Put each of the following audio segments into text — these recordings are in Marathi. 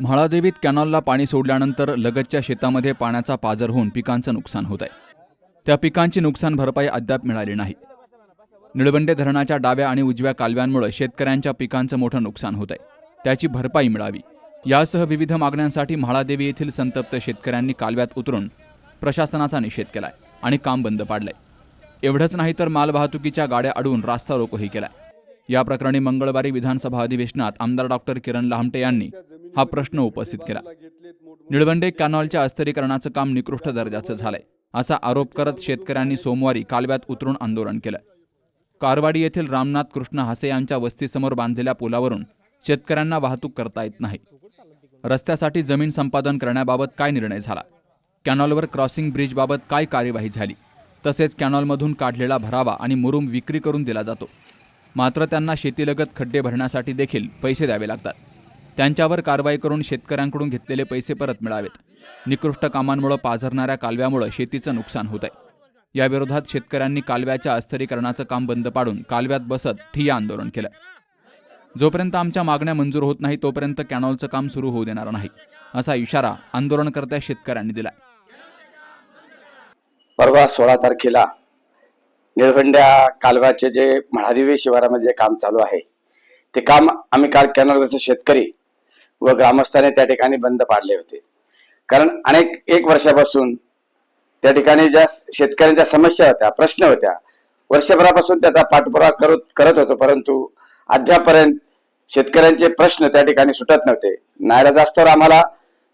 म्हाळादेवीत कॅनॉलला पाणी सोडल्यानंतर लगतच्या शेतामध्ये पाण्याचा पाझर होऊन पिकांचं नुकसान होत आहे. त्या पिकांची नुकसान भरपाई अद्याप मिळाली नाही. निळवंडे धरणाच्या डाव्या आणि उजव्या कालव्यांमुळे शेतकऱ्यांच्या पिकांचं मोठं नुकसान होत आहे. त्याची भरपाई मिळावी. यासह विविध मागण्यांसाठी म्हाळादेवी येथील संतप्त शेतकऱ्यांनी कालव्यात उतरून प्रशासनाचा निषेध केलाय आणि काम बंद पाडलंय. एवढंच नाही तर मालवाहतुकीच्या गाड्या अडवून रास्ता रोकोही केलाय. या प्रकरणी मंगळवारी विधानसभा अधिवेशनात आमदार डॉक्टर किरण लहामटे यांनी हा प्रश्न उपस्थित केला. निळवंडे कॅनॉलच्या अस्थिरीकरणाचं काम निकृष्ट दर्जाचं झालंय असा आरोप करत शेतकऱ्यांनी सोमवारी कालव्यात उतरून आंदोलन केलं. कारवाडी येथील रामनाथ कृष्ण हासे यांच्या वस्तीसमोर बांधलेल्या पुलावरून शेतकऱ्यांना वाहतूक करता येत नाही. रस्त्यासाठी जमीन संपादन करण्याबाबत काय निर्णय झाला? कॅनॉलवर क्रॉसिंग ब्रिजबाबत काय कार्यवाही झाली? तसेच कॅनॉलमधून काढलेला भरावा आणि मुरुम विक्री करून दिला जातो. मात्र त्यांना शेतीलगत खड्डे भरण्यासाठी देखील पैसे द्यावे लागतात. त्यांच्यावर कारवाई करून शेतकऱ्यांकडून घेतलेले पैसे परत मिळावेत. निकृष्ट कामांमुळे पाझरणाऱ्या कालव्यामुळे शेतीचं नुकसान होत आहे याविरोधात शेतकऱ्यांनी कालव्याच्या अस्थरीकरणाचं काम बंद पाडून कालव्यात बसत ठिय्या आंदोलन केलं. जोपर्यंत आमच्या मागण्या मंजूर होत नाही तोपर्यंत कॅनॉलचं काम सुरू होऊ देणार नाही असा इशारा आंदोलनकर्त्या शेतकऱ्यांनी दिला परवा सोळा तारखेला निळवंड्या कालव्याचे जे म्हाळादेवी शिवारामध्ये जे काम चालू आहे ते काम आम्ही काल कॅनलवरचे शेतकरी व ग्रामस्थांनी त्या ठिकाणी बंद पाडले होते. कारण अनेक एक वर्षापासून त्या ठिकाणी ज्या शेतकऱ्यांच्या समस्या होत्या प्रश्न होत्या वर्षभरापासून त्याचा पाठपुरावा करत करत होतो परंतु अद्यापर्यंत शेतकऱ्यांचे प्रश्न त्या ठिकाणी सुटत नव्हते. न्यायालयाच्या आम्हाला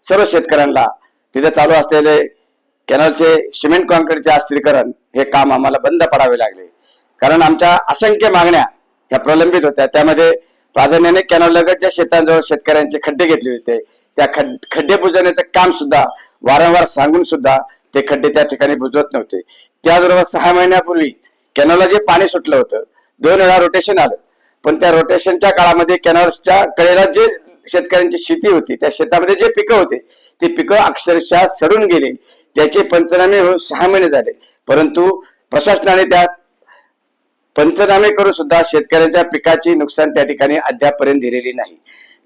सर्व शेतकऱ्यांना तिथे चालू असलेले कॅनलचे सिमेंट कॉन्क्रीटचे अस्थिरीकरण हे काम आम्हाला बंद पडावे लागले. कारण आमच्या असंख्य मागण्या ह्या प्रलंबित होत्या. त्यामध्ये प्राधान्याने कॅनल ज्या शेतांजवळ शेतकऱ्यांचे खड्डे घेतले होते त्या खड खड्डे बुजवण्याचं काम सुद्धा वारंवार सांगून सुद्धा ते खड्डे त्या ठिकाणी बुजवत नव्हते. त्याचबरोबर सहा महिन्यापूर्वी कॅनलला जे पाणी सुटलं होतं दोन वेळा रोटेशन आलं. पण त्या रोटेशनच्या काळामध्ये कॅनल्सच्या कडेला जे शेतकऱ्यांची शेती होती त्या शेतामध्ये जे पिकं होते ते पिकं अक्षरशः सडून गेली. त्याचे पंचनामे होऊन सहा महिने झाले. परंतु प्रशासनाने त्या पंचनामे करून सुद्धा शेतकऱ्यांच्या पिकाची नुकसान त्या ठिकाणी अद्यापपर्यंत दिलेली नाही.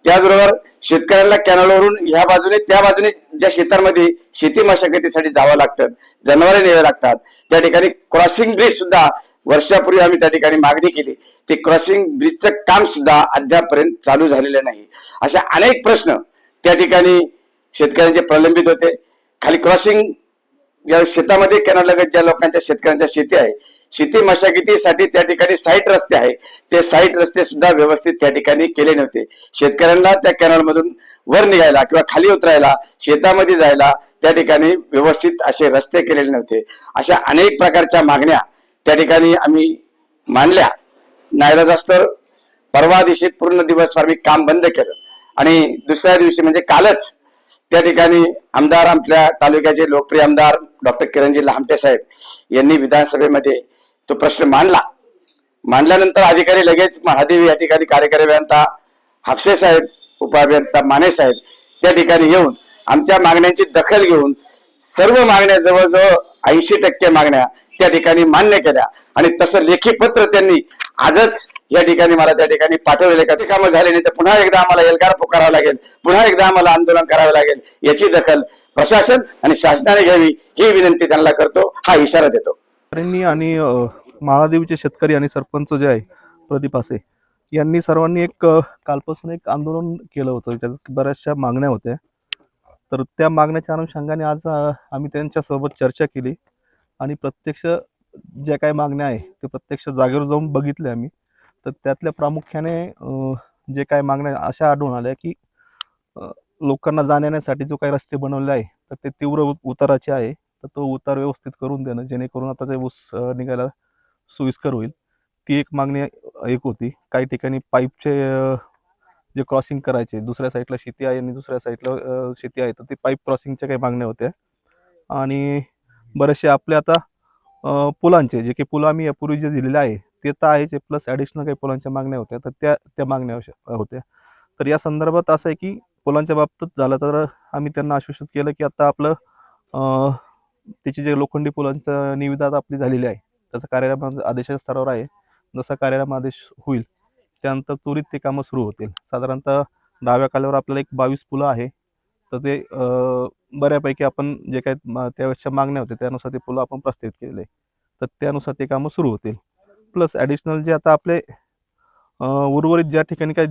त्याचबरोबर शेतकऱ्यांना कॅनलवरून ह्या बाजूने त्या बाजूने ज्या शेतांमध्ये शेती मशागतीसाठी जावं लागतं जनावरे न्यावे लागतात त्या ठिकाणी क्रॉसिंग ब्रिज सुद्धा वर्षापूर्वी आम्ही त्या ठिकाणी मागणी केली. ते क्रॉसिंग ब्रिजचं काम सुद्धा अद्यापपर्यंत चालू झालेलं नाही. अशा अनेक प्रश्न त्या ठिकाणी शेतकऱ्यांचे प्रलंबित होते. खाली क्रॉसिंग ज्या शेतामध्ये कॅनल लगत ज्या लोकांच्या शेतकऱ्यांच्या शेती आहे शेती मशागतीसाठी त्या ठिकाणी साईट रस्ते आहे. ते साईट रस्ते सुद्धा व्यवस्थित त्या ठिकाणी केले नव्हते. शेतकऱ्यांना त्या कॅनलमधून वर निघायला किंवा खाली उतरायला शेतामध्ये जायला त्या ठिकाणी व्यवस्थित असे रस्ते केलेले नव्हते. अशा अनेक प्रकारच्या मागण्या त्या ठिकाणी आम्ही मांडल्या. न्यायालयाचा परवा दिवशी पूर्ण दिवस आम्ही काम बंद केलं. आणि दुसऱ्या दिवशी म्हणजे कालच त्या ठिकाणी आमदार आमच्या तालुक्याचे लोकप्रिय आमदार डॉक्टर किरणजी लहामटे साहेब यांनी विधानसभेमध्ये तो प्रश्न मांडला. मांडल्यानंतर अधिकारी लगेच महादेवी या ठिकाणी कार्यकारी अभियंता हापसे साहेब उपअभियंता माने साहेब त्या ठिकाणी येऊन आमच्या मागण्यांची दखल घेऊन सर्व मागण्या जवळजवळ ऐंशी टक्के मागण्या त्या ठिकाणी मान्य केल्या. आणि तसं लेखी पत्र त्यांनी आजच या ठिकाणी मला त्या ठिकाणी पाठवलेले का ते कामं झाले नाही तर पुन्हा एकदा आम्हाला एल्गार पुकारावा लागेल. पुन्हा एकदा आम्हाला आंदोलन करावं लागेल. याची दखल प्रशासन आणि शासनाने घ्यावी ही विनंती त्यांना करतो. हा इशारा देतो. आणि माळादेवीचे शेतकरी आणि सरपंच जे आहे प्रदीप आसे यांनी सर्वांनी एक कालपासून एक आंदोलन केलं होतं त्याच्यात बऱ्याचशा मागण्या होत्या. तर त्या मागण्याच्या अनुषंगाने आज आम्ही त्यांच्यासोबत चर्चा केली आणि प्रत्यक्ष ज्या काही मागण्या आहे ते प्रत्यक्ष जागेवर जाऊन बघितले आम्ही. तर त्यातल्या प्रामुख्याने जे काय मागण्या अशा आढळून आल्या की लोकांना जाण्यासाठी जो काही रस्ते बनवले आहे तर ते तीव्र उताराचे आहे. तर तो उतार व्यवस्थित करून देणं जेणेकरून आता ते ऊस निघायला सोयीस्कर होईल. ती एक मागणी एक होती. काही ठिकाणी पाईपचे जे क्रॉसिंग करायचे दुसऱ्या साईडला शेती आहे आणि दुसऱ्या साईडला शेती आहे तर ते पाईप क्रॉसिंगच्या काही मागण्या होत्या. आणि बरेचसे आपले आता पुलांचे जे काही पुलं आम्ही यापूर्वी जे दिलेले आहे ते तर आहेच प्लस ॲडिशनल काही पुलांच्या मागण्या होत्या तर त्या त्या मागण्या होत्या. तर या संदर्भात असं आहे की पुलांच्या बाबतीत झालं तर आम्ही त्यांना आश्वासित केलं की आता आपलं त्याची जे लोखंडी पुलांचं निविदा आपली झालेली आहे त्याचा कार्यालय आदेशाच्या स्तरावर आहे. जसा कार्यालय आदेश होईल त्यानंतर त्वरित ते कामं सुरू होतील. साधारणतः डाव्या काल्यावर आपल्याला एक बावीस पुलं आहे. तर ते बऱ्यापैकी आपण जे काही त्यावेळेसच्या मागण्या होत्या त्यानुसार ते पुलं आपण प्रस्तावित केलेले तर त्यानुसार ते कामं सुरू होतील. प्लस ॲडिशनल जे आता आपले उर्वरित ज्या ठिकाणी काय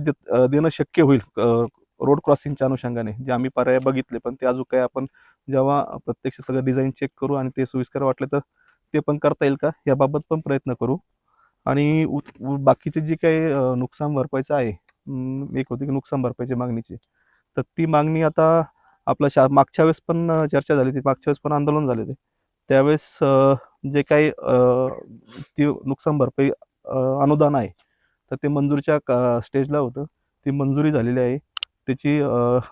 देणं शक्य होईल रोड क्रॉसिंगच्या अनुषंगाने जे आम्ही पर्याय बघितले पण ते अजून काही आपण जेव्हा प्रत्यक्ष सगळं डिझाईन चेक करू आणि ते सुविस्कर वाटले तर ते पण करता येईल का? याबाबत पण प्रयत्न करू. आणि उ- बाकीचे जे काही नुकसान भरपाईचं आहे एक होती की नुकसान भरपाईची मागणीची तर ती मागणी आता आपल्या शा मागच्या वेळेस पण चर्चा झाली होती मागच्या वेळेस पण आंदोलन झाले होते. त्यावेळेस जे काही ती नुकसान भरपाई अनुदान आहे तर ते मंजूरच्या स्टेजला होतं. ती मंजुरी झालेली आहे. त्याची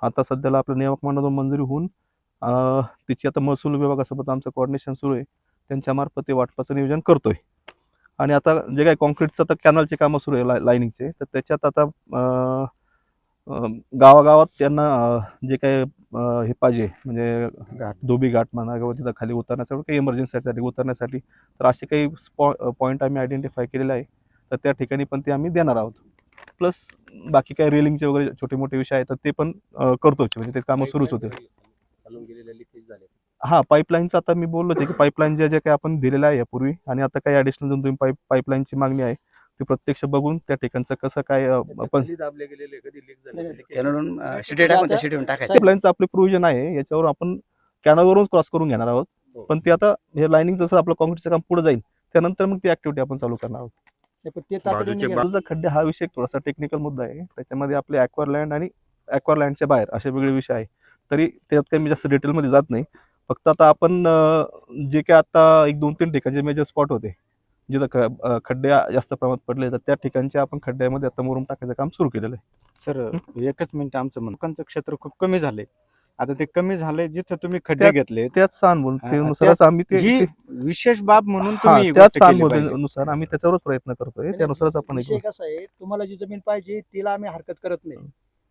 आता सध्याला आपल्या नियामक मंडळातून मंजुरी होऊन तिची आता महसूल विभागासोबत आमचं कोऑर्डिनेशन सुरू आहे. त्यांच्यामार्फत ते वाटपाचं नियोजन करतोय. आणि आता जे काही कॉन्क्रीटचं आता कॅनलचे कामं सुरू आहे ला लाईनिंगचे तर त्याच्यात आता गावागावात त्यांना जे काही हे पाहिजे म्हणजे घाट धोबी घाट म्हणा किंवा तिथं खाली उतरण्यासाठी काही इमर्जन्सीसाठी उतरण्यासाठी तर असे काही स्पॉ पॉईंट आम्ही आयडेंटिफाय केलेले आहे. तर त्या ठिकाणी पण ते आम्ही देणार आहोत. प्लस बाकी काही रेलिंगचे वगैरे छोटे मोठे विषय आहेत तर ते पण करतोच म्हणजे ते कामं सुरूच होते हा पाईपलाईनचं आता मी बोललो होते की पाईपलाईन जे जे काही आपण दिलेलं आहे यापूर्वी आणि आता काही ॲडिशनल तुम्ही पाईप पाईपलाईनची मागणी आहे ती प्रत्यक्ष बघून त्या ठिकाणचं कसं काय आपण पाईपलाईनचं आपले प्रोव्हिजन आहे याच्यावर आपण कॅनलवरून क्रॉस करून घेणार आहोत. पण ते आता हे लाईनिंग जसं आपलं कॉन्क्रीटचं काम पुढे जाईल त्यानंतर मग ती ऍक्टिव्हिटी आपण चालू करणार आहोत. खड्डे हा विषय थोडासा टेक्निकल मुद्दा आहे. त्याच्यामध्ये आपले ॲक्वारलँड आणि ॲक्वारलँडच्या बाहेर असे वेगळे विषय आहे. तरी त्यात काही मी जास्त डिटेलमध्ये जात नाही. फक्त आता आपण जे काय आता एक दोन तीन ठिकाणचे मेजर स्पॉट होते जिथं ख- खड्डे जास्त प्रमाणात पडले तर त्या ठिकाणचे आपण खड्ड्यामध्ये आता मुरुम टाकायचं काम सुरू केलेलं आहे. सर एकच मिनिट आमचं म्हणणं लोकांचं क्षेत्र खूप कमी झाले आता ते कमी झाले जिथं तुम्ही खड्डे घेतले. त्याच सांगून हा, त्यानुसारच आम्ही ते विशेष बाब म्हणून तुम्ही त्याच. नुसार आम्ही त्याच्यावरच प्रयत्न करतोय त्यानुसारच आपण कसा आहे तुम्हाला जी जमीन पाहिजे तिला आम्ही हरकत करत नाही.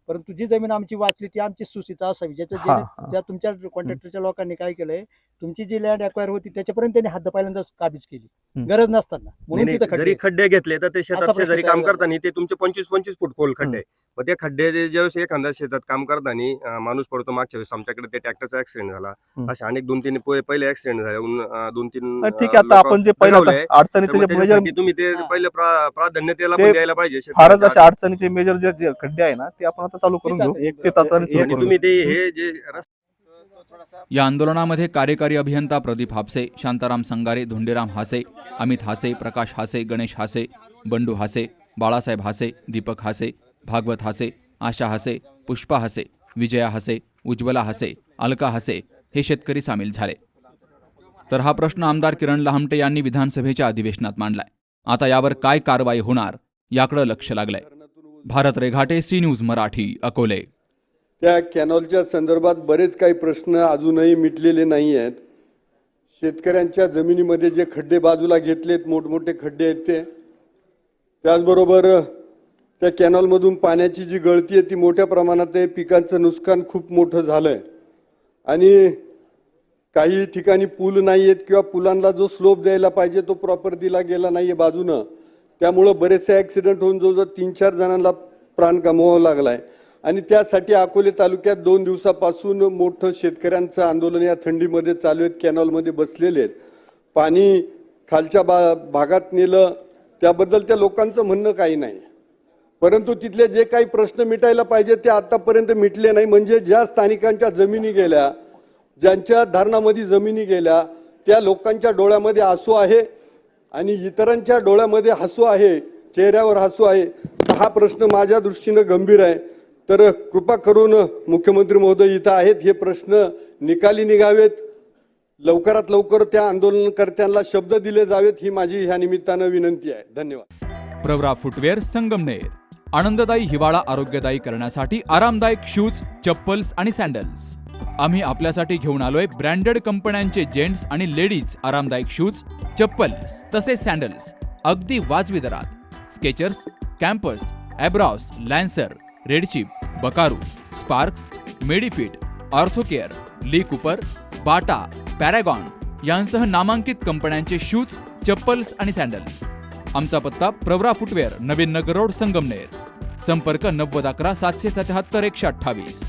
परंतु जी जमीन आमची वाचली ती आमची सुसिता असावी ज्याचं हा, जे हा. त्या तुमच्या कॉन्ट्रॅक्टरच्या लोकांनी काय केलंय तुमची जी लँड अक्वायर होती त्याच्यापर्यंत त्यांनी हद्द पहिल्यांदाच काबीज केली. गरज नसताना म्हणून तिथं खड्डे जरी खड्डे घेतले तर ते शेतात प्रश्न शेजारी तयार काम झाला. करताना ते तुमचे पंचवीस पंचवीस फूट खोल खड्डे आहे. मग ते खड्डे जे- ज्यावेळेस एखाद्या शेतात काम करताना अं, माणूस पडतो मागच्या वेळेस आमच्याकडे ते ट्रॅक्टरचा ऍक्सिडेंट झाला हम्म. असे अनेक दोन तीन पहिले- पहिले ऍक्सिडेंट झाले उन- अं, दोन तीन ठीक आहे आता लोकं आपण जे पहिलं अडचणीचे त्यामुळे जे मेजर त्याच्यासाठी तुम्ही ते हा. पहिले प्रा- प्राधान्य त्याला ते पण द्यायला पाहिजे फारच शेतकऱ्याच्या अशा अडचणीचे मेजर जे जे खड्डे आहे ना ते आपण आता चालू करून घेऊ एक- ते तातडीने सुरू आणि करून तुम्ही. ते हे जे रस्ते या आंदोलनामध्ये कार्यकारी अभियंता प्रदीप हापसे शांताराम संगारे धोंडेराम हासे अमित हासे प्रकाश हासे गणेश हासे बंडू हासे बाळासाहेब हासे दीपक हासे भागवत हासे आशा हासे पुष्पा हासे विजया हासे उज्ज्वला हासे अलका हासे हे शेतकरी सामील झाले. तर हा प्रश्न आमदार किरण लहामटे यांनी विधानसभेच्या अधिवेशनात मांडलाय. आता यावर काय कारवाई होणार याकडे लक्ष लागलंय. Bharat Reghate C news Marathi Akole. त्या कॅनॉलच्या संदर्भात बरेच काही प्रश्न अजूनही मिटलेले नाही आहेत. शेतकऱ्यांच्या जमिनीमध्ये जे खड्डे बाजूला घेतलेत मोठमोठे खड्डे आहेत ते. त्याचबरोबर त्या कॅनॉलमधून पाण्याची जी गळती आहे ती मोठ्या प्रमाणात आहे. पिकांचं नुकसान खूप मोठं झालं आहे आणि काही ठिकाणी पूल नाही आहेत किंवा पुलांना जो स्लोप द्यायला पाहिजे तो प्रॉपर दिला गेला नाही आहे बाजूनं. त्यामुळं बरेचसे ॲक्सिडेंट होऊन जवळजवळ तीन चार जणांना प्राण गमवावा लागला आहे आणि त्यासाठी अकोले तालुक्यात दोन दिवसापासून मोठं शेतकऱ्यांचं आंदोलन या थंडीमध्ये चालू आहेत कॅनॉलमध्ये बसलेले आहेत. पाणी खालच्या बा भागात नेलं त्याबद्दल त्या लोकांचं म्हणणं काही नाही. परंतु तिथले जे काही प्रश्न मिटायला पाहिजे ते आतापर्यंत मिटले नाही. म्हणजे ज्या स्थानिकांच्या जमिनी गेल्या ज्यांच्या धरणामध्ये जमिनी गेल्या त्या लोकांच्या डोळ्यामध्ये आसू आहे आणि इतरांच्या डोळ्यामध्ये हसू आहे चेहऱ्यावर हसू आहे. हा प्रश्न माझ्या दृष्टीनं गंभीर आहे. तर कृपा करून मुख्यमंत्री महोदय इथं आहेत. हे प्रश्न निकाली निघावेत. लवकरात लवकर त्या आंदोलनकर्त्यांना शब्द दिले जावेत ही माझी ह्या निमित्तानं विनंती आहे. धन्यवाद. प्रवरा फुटवेअर संगमनेर. आनंददायी हिवाळा आरोग्यदायी करण्यासाठी आरामदायक शूज चप्पल्स आणि सँडल्स आम्ही आपल्यासाठी घेऊन आलोय ब्रँडेड कंपन्यांचे जेंट्स आणि लेडीज आरामदायक शूज चप्पल्स तसेच सँडल्स अगदी वाजवी दरात. Skechers Campus Abros Lancer Red Chief Buckaroo Sparx Medifit Orthocare Lee Cooper Bata Paragon यांसह नामांकित कंपन्यांचे शूज चप्पल्स आणि सँडल्स आमचा पत्ता प्रवरा फुटवेअर नवीन नगर रोड संगमनेर. संपर्क नव्वद अकरा सातशे सत्याहत्तर एकशे अठ्ठावीस.